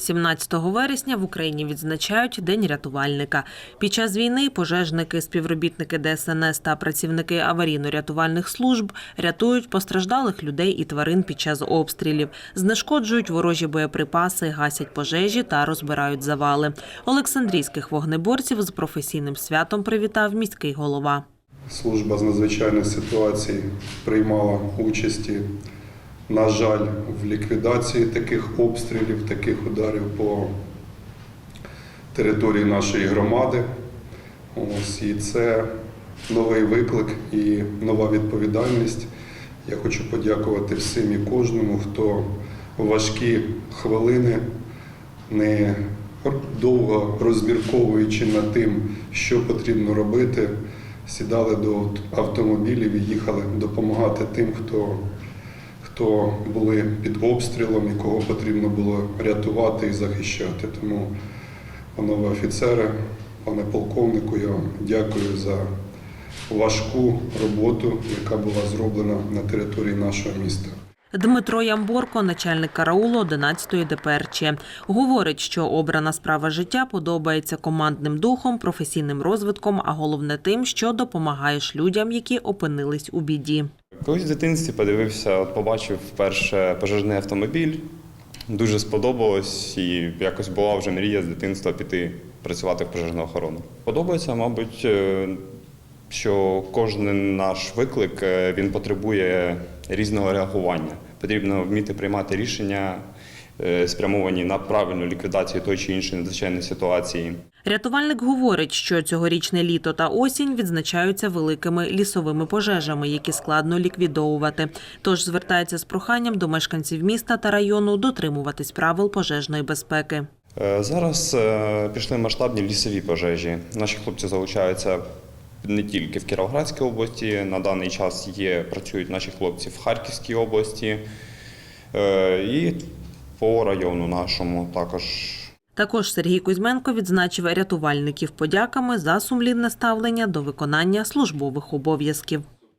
17 вересня в Україні відзначають День рятувальника. Під час війни пожежники, співробітники ДСНС та працівники аварійно-рятувальних служб рятують постраждалих людей і тварин під час обстрілів, знешкоджують ворожі боєприпаси, гасять пожежі та розбирають завали. Олександрійських вогнеборців з професійним святом привітав міський голова. Служба з надзвичайних ситуацій приймала участі, на жаль, в ліквідації таких обстрілів, таких ударів по території нашої громади. Ось, і це новий виклик і нова відповідальність. Я хочу подякувати всім і кожному, хто у важкі хвилини, не довго розмірковуючи над тим, що потрібно робити, сідали до автомобілів і їхали допомагати тим, хто, хто були під обстрілом і кого потрібно було рятувати і захищати. Тому, панове офіцери, пане полковнику, я вам дякую за важку роботу, яка була зроблена на території нашого міста. Дмитро Ямборко, начальник караулу 11-ї ДПРЧ, говорить, що обрана справа життя подобається командним духом, професійним розвитком, а головне тим, що допомагаєш людям, які опинились у біді. Колись в дитинстві подивився, от побачив вперше пожежний автомобіль. Дуже сподобалось, і якось була вже мрія з дитинства піти працювати в пожежну охорону. Подобається, мабуть, е, що кожен наш виклик е, він потребує різного реагування. Потрібно вміти приймати рішення, спрямовані на правильну ліквідацію тої чи іншої надзвичайної ситуації. Рятувальник говорить, що цьогорічне літо та осінь відзначаються великими лісовими пожежами, які складно ліквідовувати. Тож звертається з проханням до мешканців міста та району дотримуватись правил пожежної безпеки. Е, Зараз е, пішли масштабні лісові пожежі. Наші хлопці залучаються не тільки в Кіровоградській області. На даний час є, працюють наші хлопці в Харківській області е, і по району нашому також. Також Сергій Кузьменко відзначив рятувальників подяками за сумлінне ставлення до виконання службових обов'язків.